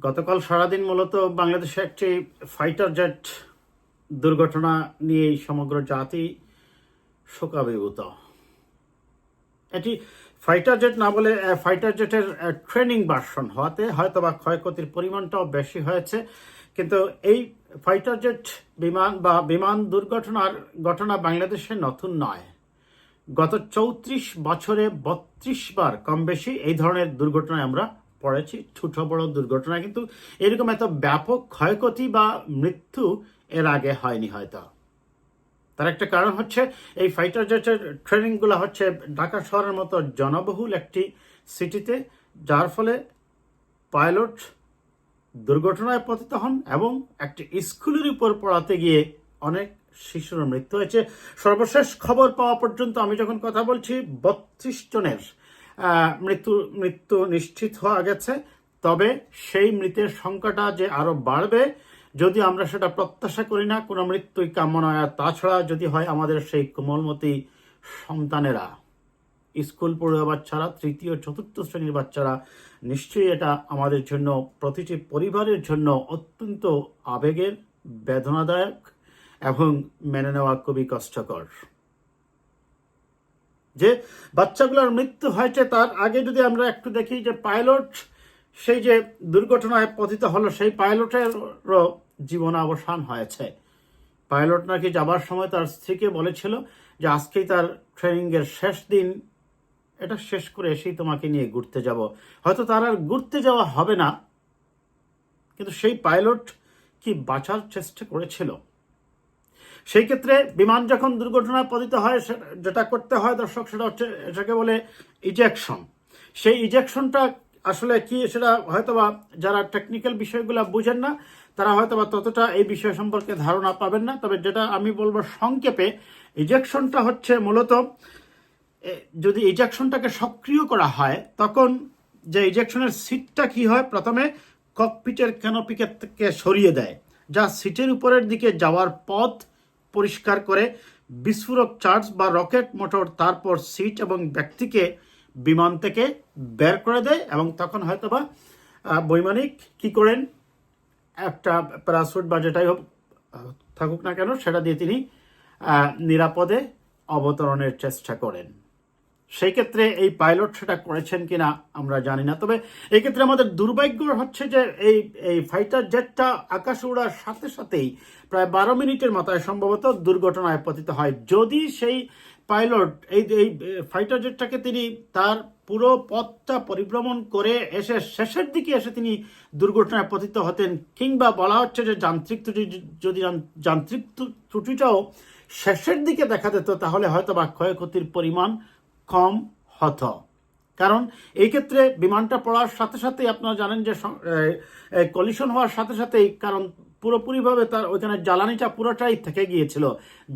গতকাল সারাদিন মূলত বাংলাদেশে একটি ফাইটার জেট দুর্ঘটনা নিয়ে সমগ্র জাতি শোকাবিভূত। এটি ফাইটার জেট না বলে ফাইটার জেটের ট্রেনিং ভার্সন হওয়াতে হয়তো বা ক্ষয়ক্ষতির পরিমাণটাও বেশি হয়েছে। কিন্তু এই ফাইটার জেট বিমান বা বিমান দুর্ঘটনার ঘটনা বাংলাদেশে নতুন নয়। গত চৌত্রিশ বছরে বত্রিশ বার কম বেশি এই ধরনের দুর্ঘটনায় আমরা পড়েছি, ছোট বড় দুর্ঘটনা, কিন্তু এরকম এত ব্যাপক ক্ষয়ক্ষতি বা মৃত্যু এর আগে হয়নি হয়তো। তার একটা কারণ হচ্ছে, এই ফাইটার জেটের ট্রেনিংগুলো হচ্ছে ঢাকা শহরের মতো জনবহুল একটি সিটিতে যার ফলে পাইলট দুর্ঘটনায় পতিত হন এবং একটি স্কুলের উপর পড়াতে গিয়ে অনেক শিশুর মৃত্যু হয়েছে। সর্বশেষ খবর পাওয়া পর্যন্ত আমি যখন কথা বলছি, বত্রিশ জনের মৃত্যু মৃত্যু নিশ্চিত হওয়া গেছে। তবে সেই মৃতের সংখ্যাটা যে আরও বাড়বে, যদি আমরা সেটা প্রত্যাশা করি না, কোনো মৃত্যুই কাম্য নয় তাছাড়া যদি হয় আমাদের সেই কোমলমতি সন্তানেরা। স্কুল পড়ুয়া বাচ্চারা, তৃতীয়, চতুর্থ শ্রেণির বাচ্চারা, নিশ্চয়ই এটা আমাদের জন্য, প্রতিটি পরিবারের জন্য অত্যন্ত আবেগের, বেদনাদায়ক এবং মেনে নেওয়া খুবই কষ্টকর। যে বাচ্চাগুলোর মৃত্যু হয়েছে, তার আগে যদি আমরা একটু দেখি যে পাইলট, সেই যে দুর্ঘটনায় পতিত হলো, সেই পাইলটেরও জীবনাবসান হয়েছে। পাইলট নাকি যাবার সময় তার স্ত্রীকে বলেছিল যে, আজকেই তার ট্রেনিংয়ের শেষ দিন। এটা শেষ করে এসেই তোমাকে নিয়ে ঘুরতে যাব। হয়তো তার আর ঘুরতে যাওয়া হবে না, কিন্তু সেই পাইলট কি বাঁচার চেষ্টা করেছিল? সেই ক্ষেত্রে বিমান যখন দুর্ঘটনায় পতিত হয় যেটা করতে হয় দর্শক, সেটা হচ্ছে, এটাকে বলে ইজেকশন সেই ইজেকশনটা আসলে কি, সেটা হয়তোবা যারা টেকনিক্যাল বিষয়গুলো বুঝেন না, তারা হয়তোবা ততটা এই বিষয় সম্পর্কে ধারণা পাবেন না। তবে যেটা আমি বলব সংক্ষেপে ইজেকশনটা হচ্ছে মূলত যদি ইজেকশনটাকে সক্রিয় করা হয়, তখন যে ইজেকশনের সিটটা কি হয়, প্রথমে ককপিটের ক্যানোপিকে থেকে সরিয়ে দেয়। যা সিটের উপরের দিকে যাওয়ার পথ পরিষ্কার করে বিস্ফোরক চার্জ বা রকেট মোটর, তারপর সিট এবং ব্যক্তিকে বিমান থেকে বের করে দেয় এবং তখন হয়তোবা বৈমানিক কি করেন, একটা প্যারাসুট বা যেটাই হোক থাকুক না কেন, সেটা দিয়ে তিনি নিরাপদে অবতরণের চেষ্টা করেন। সেই ক্ষেত্রে এই পাইলট সেটা করেছেন কিনা আমরা জানি না। তবে এই ক্ষেত্রে আমাদের দুর্ভাগ্য হচ্ছে যে এই এই ফাইটার জেটটা আকাশ উড়ার সাথে সাথেই প্রায় বারো মিনিটের মাথায় সম্ভবত দুর্ঘটনায় পতিত হয়। যদি সেই পাইলট এই এই ফাইটার জেটটাকে তিনি তার পুরো পথটা পরিভ্রমণ করে এসে শেষের দিকে এসে তিনি দুর্ঘটনায় পতিত হতেন কিংবা বলা হচ্ছে যে যান্ত্রিক ত্রুটি যদি যান- যান্ত্রিক ত্রুটিটাও শেষের দিকে দেখা যেত তাহলে হয়তো বা ক্ষয়ক্ষতির পরিমাণ কম হতো। কারণ এই ক্ষেত্রে বিমানটা পড়ার সাথে সাথেই আপনারা জানেন যে কলিশন হওয়ার সাথে সাথেই কারণ পুরোপুরিভাবে তার ওইখানে জ্বালানিটা পুরোটাই থেকে গিয়েছিল,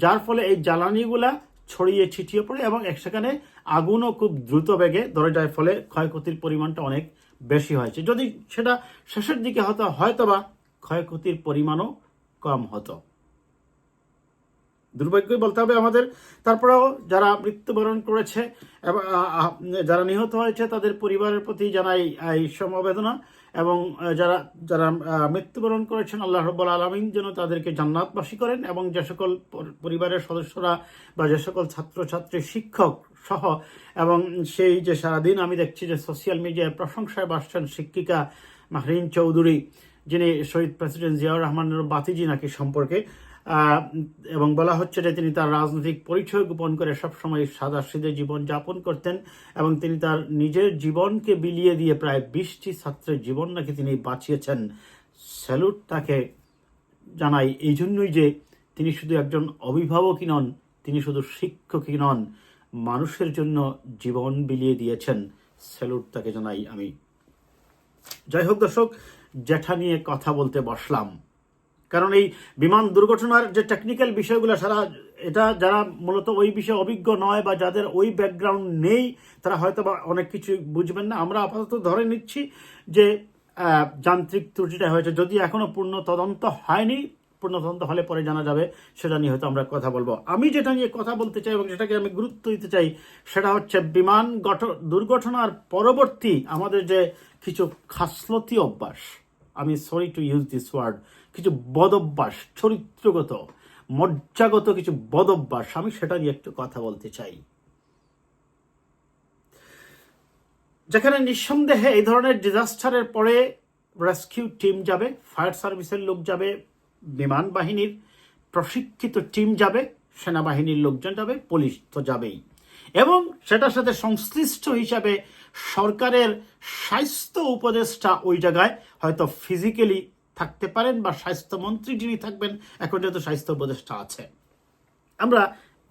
যার ফলে এই জ্বালানিগুলা ছড়িয়ে ছিটিয়ে পড়ে এবং সেখানে আগুনও খুব দ্রুত বেগে ধরে যায়, ফলে ক্ষয়ক্ষতির পরিমাণটা অনেক বেশি হয়েছে। যদি সেটা শেষের দিকে হতো, হয়তোবা ক্ষয়ক্ষতির পরিমাণও কম হতো। দুর্ভাগ্যই বলতে হবে আমাদের। তারপরেও যারা মৃত্যুবরণ করেছে, এবং যারা নিহত হয়েছে, তাদের পরিবারের প্রতি জানাই এই সমবেদনা, এবং যারা যারা মৃত্যুবরণ করেছেন, আল্লাহ রব্বুল আলমিন যেন তাদেরকে জান্নাতবাসী করেন, এবং যে সকল পরিবারের সদস্যরা বা যে সকল ছাত্রছাত্রী, শিক্ষক সহ, এবং সেই যে সারাদিন আমি দেখছি যে সোশ্যাল মিডিয়ায় প্রশংসায় বাসছেন শিক্ষিকা মাহরিন চৌধুরী, যিনি শহীদ প্রেসিডেন্ট জিয়াউর রহমানের বাতিজি নাকি সম্পর্কে এবং বলা হচ্ছে যে তিনি তার রাজনৈতিক পরিচয় গোপন করে সবসময় সাদা জীবন যাপন করতেন এবং তিনি তার নিজের জীবনকে বিলিয়ে দিয়ে প্রায় বিশটি ছাত্রের জীবন নাকি তিনি বাঁচিয়েছেন। স্যালুট তাকে জানাই, এই জন্যই যে তিনি শুধু একজন অভিভাবকই নন, তিনি শুধু শিক্ষকই নন, মানুষের জন্য জীবন বিলিয়ে দিয়েছেন। স্যালুট তাকে জানাই, আমি যাই হোক দর্শক, জ্যাঠা নিয়ে কথা বলতে বসলাম। কারণ এই বিমান দুর্ঘটনার যে টেকনিক্যাল বিষয়গুলো, সারা এটা যারা মূলত ওই বিষয়ে অভিজ্ঞ নয় বা যাদের ওই ব্যাকগ্রাউন্ড নেই, তারা হয়তো বা অনেক কিছু বুঝবেন না। আমরা আপাতত ধরে নিচ্ছি যে যান্ত্রিক ত্রুটিটা হয়েছে। যদি এখনও পূর্ণ তদন্ত হয়নি, পূর্ণ তদন্ত হলে পরে জানা যাবে, সেটা নিয়ে হয়তো আমরা কথা বলব। আমি যেটা নিয়ে কথা বলতে চাই এবং যেটাকে আমি গুরুত্ব দিতে চাই, সেটা হচ্ছে বিমান দুর্ঘটনার পরবর্তী আমাদের যে কিছু খাসলতি অভ্যাস। আমি sorry to use this word কিছু বদভ্যাস, চরিত্রগত, মজ্জাগত কিছু বদভ্যাস, আমি সেটা নিয়ে একটু কথা বলতে চাই। যেখানে নিঃসন্দেহে এই ধরনের ডিজাস্টারের পরে রেস্কিউ টিম যাবে, ফায়ার সার্ভিসের লোক যাবে, বিমান বাহিনীর প্রশিক্ষিত টিম যাবে, সেনাবাহিনীর লোকজন যাবে, পুলিশ তো যাবেই। এবং সেটার সাথে সংশ্লিষ্ট হিসাবে সরকারের স্বাস্থ্য উপদেষ্টা ওই জায়গায় হয়তো ফিজিক্যালি থাকতে পারেন বা স্বাস্থ্যমন্ত্রী যিনি থাকবেন, এখন যেহেতু স্বাস্থ্য উপদেষ্টা আছে আমরা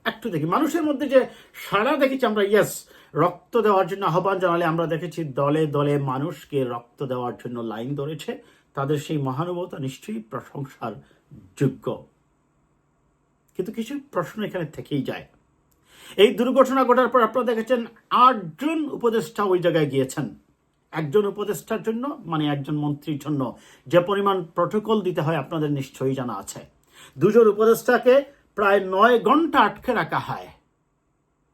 একটু দেখি, মানুষের মধ্যে যে সারা দেখেছি আমরা ইয়েস রক্ত দেওয়ার জন্য আহ্বান জানালে আমরা দেখেছি দলে দলে মানুষকে রক্ত দেওয়ার জন্য লাইন ধরেছে। তাদের সেই মহানুভবতা নিশ্চয়ই প্রশংসার যোগ্য। কিন্তু কিছু প্রশ্ন এখানে থেকেই যায়। এই দুর্ঘটনা ঘটার পর আপনারা দেখেছেন আটজন উপদেষ্টা ওই জায়গায় গিয়েছেন। একজন উপদেষ্টার জন্য মানে একজন মন্ত্রীর জন্য যে পরিমাণ প্রটোকল দিতে হয় আপনাদের নিশ্চয়ই জানা আছে। দুজন উপদেষ্টাকে প্রায় নয় ঘণ্টা আটকে রাখা হয়।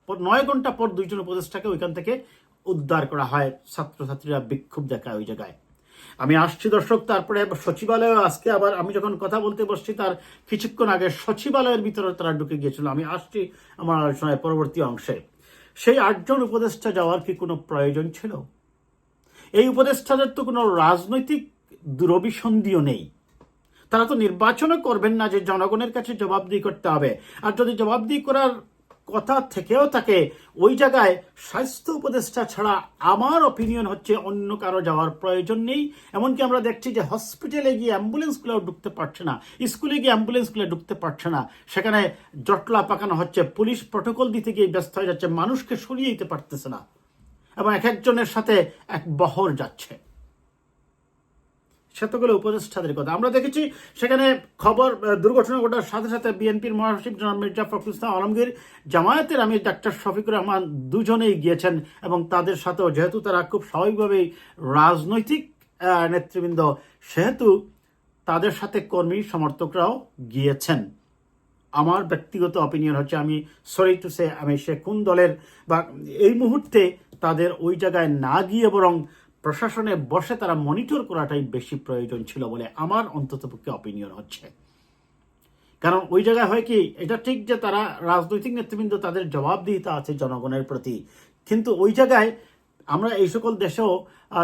নয় ঘণ্টা পর দুইজন উপদেষ্টাকে ওইখান থেকে উদ্ধার করা হয়। ছাত্রছাত্রীরা বিক্ষোভ দেখায় ওই জায়গায়। আমি আসছি দর্শক, তারপরে সচিবালয়ে আজকে আবার আমি যখন কথা বলতে বসছি, তার কিছুক্ষণ আগে সচিবালয়ের ভিতরে তারা ঢুকে গিয়েছিল। আমি আসছি আমার আলোচনায় পরবর্তী অংশে। সেই আটজন উপদেষ্টা যাওয়ার কি কোনো প্রয়োজন ছিল? এই উপদেষ্টাদের তো কোনো রাজনৈতিক দুরভিসন্ধিও নেই। তারা তো নির্বাচনও করবেন না যে জনগণের কাছে জবাবদিহি করতে হবে। আর যদি জবাবদিহি করার কথা থেকেও থাকে, ওই জায়গায় স্বাস্থ্য উপদেষ্টা ছাড়া আমার অপিনিয়ন হচ্ছে অন্য কারও যাওয়ার প্রয়োজন নেই। এমনকি আমরা দেখছি যে হসপিটালে গিয়ে অ্যাম্বুলেন্সগুলো ঢুকতে পারছে না স্কুলে গিয়ে অ্যাম্বুলেন্সগুলো ঢুকতে পারছে না। সেখানে জটলা পাকানো হচ্ছে, পুলিশ প্রটোকল দিতে গিয়ে ব্যস্ত হয়ে যাচ্ছে, মানুষকে সরিয়ে দিতে পারতেছে না। এবং এক একজনের সাথে এক বহর যাচ্ছে। সেতগুলো উপদেষ্টাদের কথা। আমরা দেখেছি সেখানে খবর দুর্ঘটনা ঘটার সাথে সাথে বিএনপির মহাসচিব জনাব মির্জা ফখরুল ইসলাম আলমগীর, জামায়াতের আমির ডাক্তার শফিকুর রহমান দুজনেই গিয়েছেন এবং তাদের সাথেও যেহেতু তারা খুব স্বাভাবিকভাবেই রাজনৈতিক নেতৃবৃন্দ, সেহেতু তাদের সাথে কর্মী সমর্থকরাও গিয়েছেন। আমার ব্যক্তিগত অপিনিয়ন হচ্ছে আমি সরি টু সে আমি সে কোন দলের বা এই মুহূর্তে তাদের ওই জায়গায় না গিয়ে বরং প্রশাসনে বসে তারা মনিটর করাটাই বেশি প্রয়োজন ছিল বলে আমার অন্ততপক্ষে অপিনিয়ন হচ্ছে। কারণ ওই জায়গায় হয় কি, এটা ঠিক যে তারা রাজনৈতিক নেতৃবৃন্দ তাদের জবাবদিহিতা আছে জনগণের প্রতি, কিন্তু ওই জায়গায় আমরা এই সকল দেশেও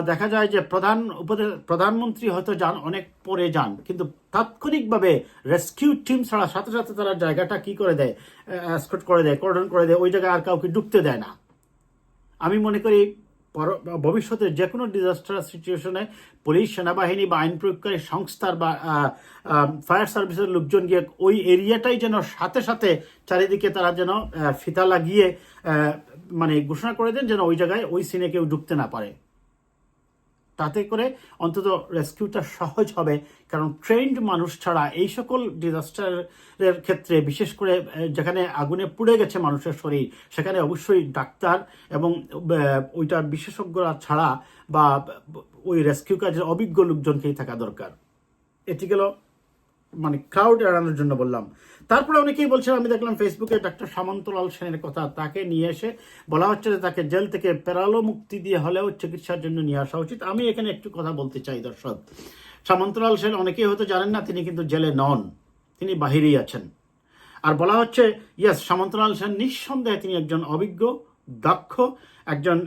দেখা যায় যে প্রধান উপদে, প্রধানমন্ত্রী হয়তো যান, অনেক পরে যান, কিন্তু তাৎক্ষণিকভাবে রেস্কিউ টিম ছাড়া সাথে সাথে তারা জায়গাটা কি করে দেয় স্কট করে দেয় কর্ডন করে দেয়, ওই জায়গায় আর কাউকে ঢুকতে দেয় না। আমি মনে করি ভবিষ্যতে যে কোনো ডিজাস্টার সিচুয়েশনে পুলিশ সেনাবাহিনী বা আইন প্রয়োগকারী সংস্থার বা ফায়ার সার্ভিসের লোকজন গিয়ে ওই এরিয়াটাই যেন সাথে সাথে চারিদিকে তারা যেন ফিতা লাগিয়ে মানে ঘোষণা করে দেন যেন ওই জায়গায় ওই সিনে কেউ ঢুকতে না পারে। তাতে করে অন্তত রেস্কিউটা সহজ হবে কারণ ট্রেন্ড মানুষ ছাড়া এই সকল ডিজাস্টারের ক্ষেত্রে বিশেষ করে যেখানে আগুনে পুড়ে গেছে মানুষের শরীর সেখানে অবশ্যই ডাক্তার এবং আহ, ওইটার বিশেষজ্ঞরা ছাড়া বা ওই রেস্কিউ কাজের অভিজ্ঞ লোকজনকেই থাকা দরকার। এটি গেল মানে ক্রাউড এড়ানোর জন্য বললাম। তারপরে অনেকেই বলছেন, আমি দেখলাম ফেসবুকে ডাক্তার সামন্তলাল সেনের কথা, তাকে নিয়ে এসে বলা হচ্ছে যে তাকে জেল থেকে পেরালো মুক্তি দিয়ে হলেও চিকিৎসার জন্য নিয়ে আসা উচিত। আমি এখানে একটু কথা বলতে চাই, দর্শক। সামন্তলাল সেন অনেকেই হয়তো জানেন না, তিনি কিন্তু জেলে নন, তিনি বাহিরেই আছেন। আর বলা হচ্ছে ইয়েস সামন্তলাল সেন নিঃসন্দেহে তিনি একজন অভিজ্ঞ, দক্ষ, একজন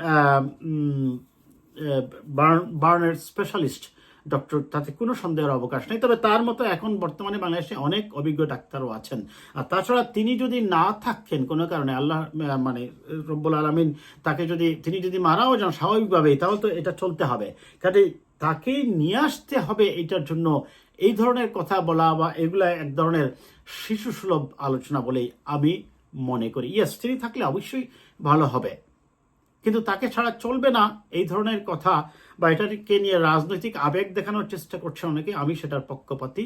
বার্নের স্পেশালিস্ট। ডক্টর, তাতে কোনো সন্দেহের অবকাশ নেই। তবে তার মতো এখন বর্তমানে বাংলাদেশে অনেক অভিজ্ঞ ডাক্তারও আছেন। আর তাছাড়া তিনি যদি না থাকেন কোনো কারণে, আল্লাহ মানে রব্বুল আলমিন তাকে যদি, তিনি যদি মারাও যান স্বাভাবিকভাবেই, তাহলে তো এটা চলতে হবে। কাজে তাকে নিয়ে আসতে হবে এটার জন্য এই ধরনের কথা বলা বা এগুলা এক ধরনের শিশু সুলভ আলোচনা বলেই আমি মনে করি। ইয়েস তিনি থাকলে অবশ্যই ভালো হবে। কিন্তু তাকে ছাড়া চলবে না এই ধরনের কথা বা এটাকে নিয়ে রাজনৈতিক আবেগ দেখানোর চেষ্টা করছে অনেকে, আমি সেটার পক্ষপাতী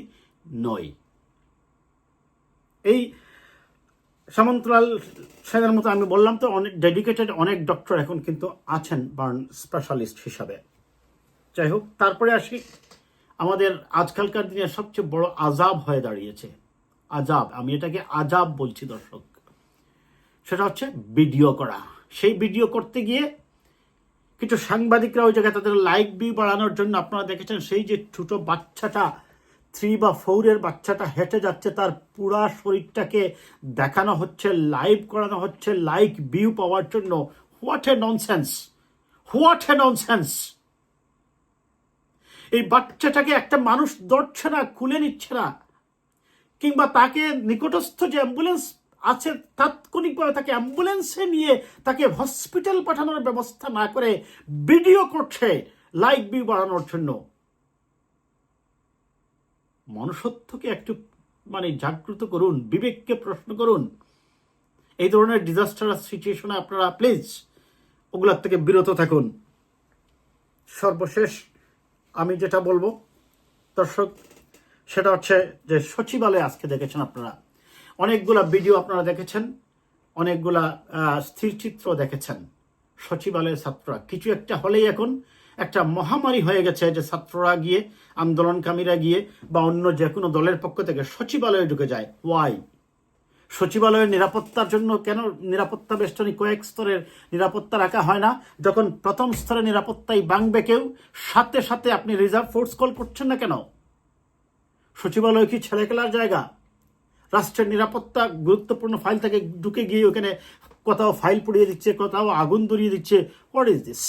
নই। এই সামন্তলাল সেনের মতো আমি বললাম তো, অনেক ডেডিকেটেড অনেক ডক্টর এখন কিন্তু আছেন বার্ন স্পেশালিস্ট হিসাবে। যাই হোক, তারপরে আসি, আমাদের আজকালকার দিনে সবচেয়ে বড় আজাব হয়ে দাঁড়িয়েছে। আজাব, আমি এটাকে আজাব বলছি দর্শক। সেটা হচ্ছে ভিডিও করা। সেই ভিডিও করতে গিয়ে কিছু সাংবাদিকরা ওই জায়গায় তাদের লাইক ভিউ বাড়ানোর জন্য আপনারা দেখেছেন সেই যে ছোট বাচ্চাটা থ্রি বা ফোরের বাচ্চাটা হেঁটে যাচ্ছে, তার পুরা শরীরটাকে দেখানো হচ্ছে লাইভ করানো হচ্ছে লাইক ভিউ পাওয়ার জন্য। What a nonsense what a nonsense এই বাচ্চাটাকে একটা মানুষ ধরছে না, খুলে নিচ্ছে না। কিংবা তাকে নিকটস্থ যে অ্যাম্বুলেন্স আছে, তাৎক্ষণিকভাবে তাকে অ্যাম্বুলেন্সে নিয়ে তাকে হসপিটাল পাঠানোর ব্যবস্থা না করে ভিডিও করছে লাইক ভিউ বাড়ানোর জন্য। মনুষ্যত্বকে একটু মানে জাগ্রত করুন, বিবেককে প্রশ্ন করুন। এই ধরনের ডিজাস্টার সিচুয়েশনে আপনারা প্লিজ ওগুলার থেকে বিরত থাকুন। সর্বশেষ আমি যেটা বলব, দর্শক, সেটা হচ্ছে যে সচিবালয়ে আজকে দেখেছেন আপনারা। অনেকগুলা ভিডিও আপনারা দেখেছেন, অনেকগুলা স্থিরচিত্র দেখেছেন। সচিবালয়ের ছাত্ররা, কিছু একটা হলেই এখন একটা মহামারী হয়ে গেছে যে ছাত্ররা গিয়ে, আন্দোলনকামীরা গিয়ে বা অন্য যে কোনো দলের পক্ষ থেকে সচিবালয়ে ঢুকে যায়। ওয়াই সচিবালয়ের নিরাপত্তার জন্য কেন নিরাপত্তা বেষ্টনী কয়েক স্তরের নিরাপত্তা রাখা হয় না? যখন প্রথম স্তরের নিরাপত্তাই ভাঙবে কেউ, সাথে সাথে আপনি রিজার্ভ ফোর্স কল করছেন না কেন? সচিবালয় কি ছেলে খেলার জায়গা? রাষ্ট্রের নিরাপত্তা গুরুত্বপূর্ণ ফাইল থেকে ঢুকে গিয়ে ওখানে কোথাও ফাইল পুড়িয়ে দিচ্ছে, কোথাও আগুন ধরিয়ে দিচ্ছে। হোয়াট ইজ দিস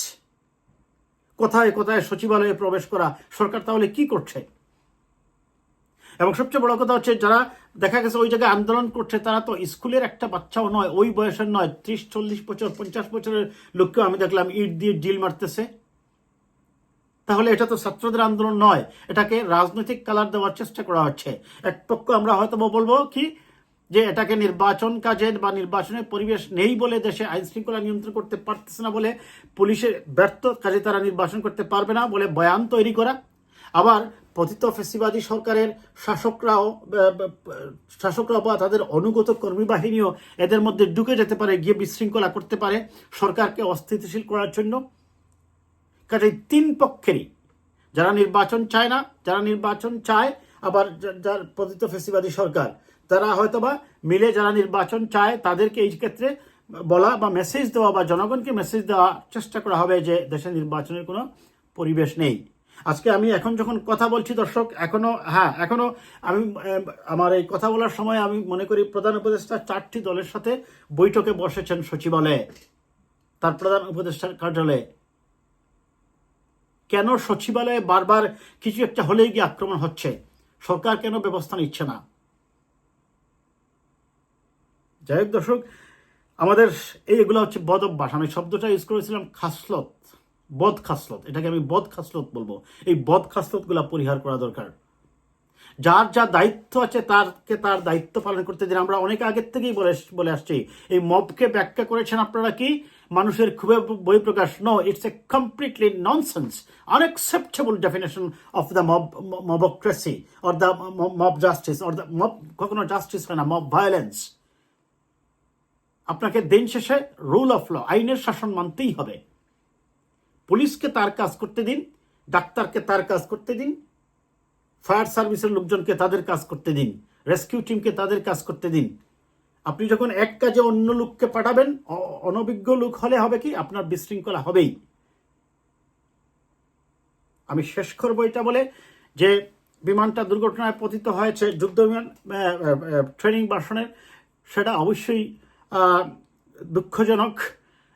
কোথায় কোথায় সচিবালয়ে প্রবেশ করা? সরকার তাহলে কি করছে? এবং সবচেয়ে বড় কথা হচ্ছে, যারা দেখা গেছে ওই জায়গায় আন্দোলন করছে, তারা তো স্কুলের একটা বাচ্চাও নয়, ওই বয়সের নয়, ত্রিশ, চল্লিশ বছর, পঞ্চাশ বছরের লোককেও আমি দেখলাম, ইট দিয়ে ডিল মারতেছে। তাহলে এটা তো ছাত্রদের আন্দোলন নয়। এটাকে রাজনৈতিক কালার দেওয়ার চেষ্টা করা হচ্ছে। এক পক্ষ আমরা হয়তো বলব কি যে এটাকে নির্বাচন কাজের বা নির্বাচনের পরিবেশ নেই বলে দেশে আইন শৃঙ্খলা নিয়ন্ত্রণ করতে পারতেছে না বলে পুলিশের ব্যর্থ কাজে তারা নির্বাচন করতে পারবে না বলে বয়ান তৈরি করা। আবার পতিত ফেসিবাদী সরকারের শাসকরাও আহ, শাসকরাও বা তাদের অনুগত কর্মী বাহিনীও এদের মধ্যে ঢুকে যেতে পারে গিয়ে বিশৃঙ্খলা করতে পারে সরকারকে অস্থিতিশীল করার জন্য। কাজে তিন পক্ষেরই। যারা নির্বাচন চায় না, যারা নির্বাচন চায়, আবার যার পতিত ফেসিবাদী সরকার, তারা হয়তোবা মিলে যারা নির্বাচন চায়, তাদেরকে এই ক্ষেত্রে বলা বা মেসেজ দেওয়া বা জনগণকে মেসেজ দেওয়া চেষ্টা করা হবে যে দেশে নির্বাচনের কোনো পরিবেশ নেই। আজকে আমি এখন যখন কথা বলছি দর্শক, এখনও হ্যাঁ এখনও আমি আমার এই কথা বলার সময় আমি মনে করি প্রধান উপদেষ্টা চারটি দলের সাথে বৈঠকে বসেছেন সচিবালয়ে। তার প্রধান উপদেষ্টার কার্যালয়ে। কেন সচিবালয়ে বারবার কিছু একটা হলেই গিয়ে আক্রমণ হচ্ছে? সরকার কেন ব্যবস্থা নিচ্ছে না? যাই হোক দর্শক, আমাদের এই এগুলো হচ্ছে বদ অভ্যাস। আমি শব্দটা ইউজ করেছিলাম খাসলত, বদ খাসলত। এটাকে আমি বদ খাসলত বলব। এই বদ খাসলতগুলা পরিহার করা দরকার। যার যা দায়িত্ব আছে তারকে তার দায়িত্ব পালন করতে। দিন আমরা অনেক আগের থেকেই বলে বলে আসছি। এই মবকে ব্যাখ্যা করেছেন আপনারা কি? মানুষের খুবই বই প্রকাশ no it's a completely nonsense unacceptable definition of the mob mobocracy or the mob justice or the mob কখনো জাস্টিস হয় না মব ভায়োলেন্স আপনাকে দিন শেষে রুল অফ ল আইনের শাসন মানতেই হবে। পুলিশকে তার কাজ করতে দিন, ডাক্তারকে তার কাজ করতে দিন, ফায়ার সার্ভিসের লোকজনকে তাদের কাজ করতে দিন, রেস্কিউ টিমকে তাদের কাজ করতে দিন। আপনি যখন এক কাজে অন্য লোককে পাঠাবেন অনভিজ্ঞ লোক হলে হবে কি? আপনার বিশৃঙ্খলা হবেই। আমি শেষ করব এটা বলে যে বিমানটা দুর্ঘটনায় পতিত হয়েছে, যুদ্ধ বিমান ট্রেনিং ভার্সনের সেটা অবশ্যই দুঃখজনক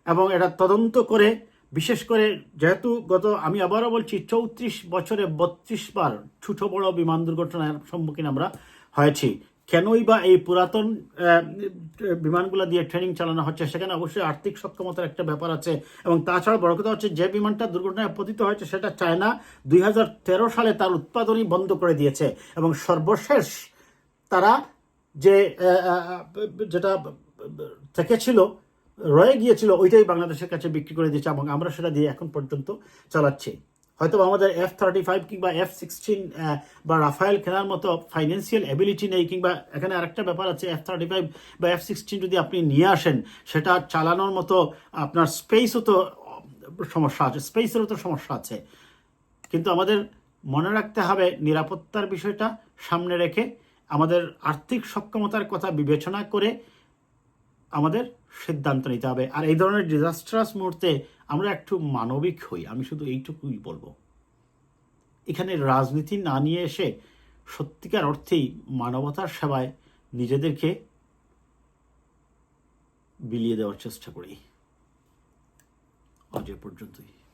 এবং এটা তদন্ত করে, বিশেষ করে যেহেতু গত, আমি আবারও বলছি, চৌত্রিশ বছরে বত্রিশ বার ছোট বড় বিমান দুর্ঘটনার সম্মুখীন আমরা হয়েছি। কেনই বা এই পুরাতন বিমানগুলো দিয়ে ট্রেনিং চালানো হচ্ছে, সেখানে অবশ্যই আর্থিক সক্ষমতার একটা ব্যাপার আছে। এবং তাছাড়া বড় কথা হচ্ছে, যে বিমানটা দুর্ঘটনায় পতিত হয়েছে, সেটা চায়না দুই হাজার তেরো সালে তার উৎপাদনই বন্ধ করে দিয়েছে। এবং সর্বশেষ তারা যে যেটা থেকেছিল রয়ে গিয়েছিল, ওইটাই বাংলাদেশের কাছে বিক্রি করে দিয়েছে এবং আমরা সেটা দিয়ে এখন পর্যন্ত চালাচ্ছি। হয়তো আমাদের এফ থার্টি ফাইভ কিংবা এফ সিক্সটিন বা রাফায়েল কেনার মতো ফাইন্যান্সিয়াল অ্যাবিলিটি নেই, কিংবা এখানে আরেকটা ব্যাপার আছে এফ থার্টি ফাইভ বা এফ সিক্সটিন যদি আপনি নিয়ে আসেন, সেটা চালানোর মতো আপনার স্পেসও তো সমস্যা আছে স্পেসেরও তো সমস্যা আছে। কিন্তু আমাদের মনে রাখতে হবে নিরাপত্তার বিষয়টা সামনে রেখে, আমাদের আর্থিক সক্ষমতার কথা বিবেচনা করে আমাদের সিদ্ধান্ত নিতে হবে। আর এই ধরনের ডিজাস্ট্রাস মুহূর্তে আমরা একটু মানবিক হই, আমি শুধু এইটুকুই বলব। এখানে রাজনীতি না নিয়ে এসে সত্যিকার অর্থেই মানবতার সেবায় নিজেদেরকে বিলিয়ে দেওয়ার চেষ্টা করি। আজ এ পর্যন্তই।